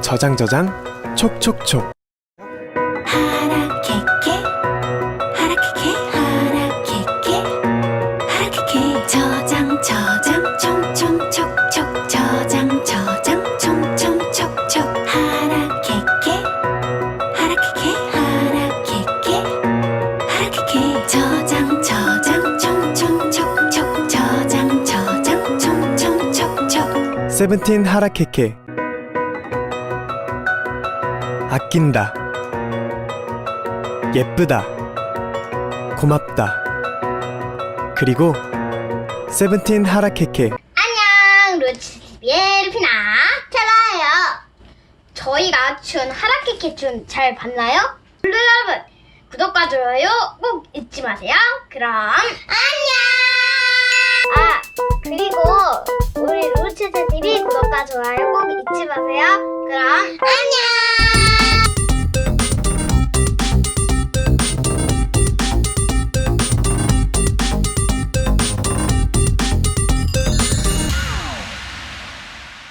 저장 저장 촉촉촉. 하라케케 하라케케 하라케케 하라케케. 저장 저장 총총촉촉. 저장 저장 총총촉촉. 하라케케 하라케케 하라케케 하라케케. 저장 저장 총총촉촉. 저장 저장 총총촉촉. 세븐틴 하라케케 아낀다. 예쁘다. 고맙다. 그리고 세븐틴 하라케케. 안녕. 루치TV의 루피나. 테라예요. 저희가 춘 하라키키 춘잘 봤나요? 블루 여러분 구독과 좋아요 꼭 잊지 마세요. 그럼 안녕. 아 그리고 우리 루치TV 구독과 좋아요 꼭 잊지 마세요. 그럼 안녕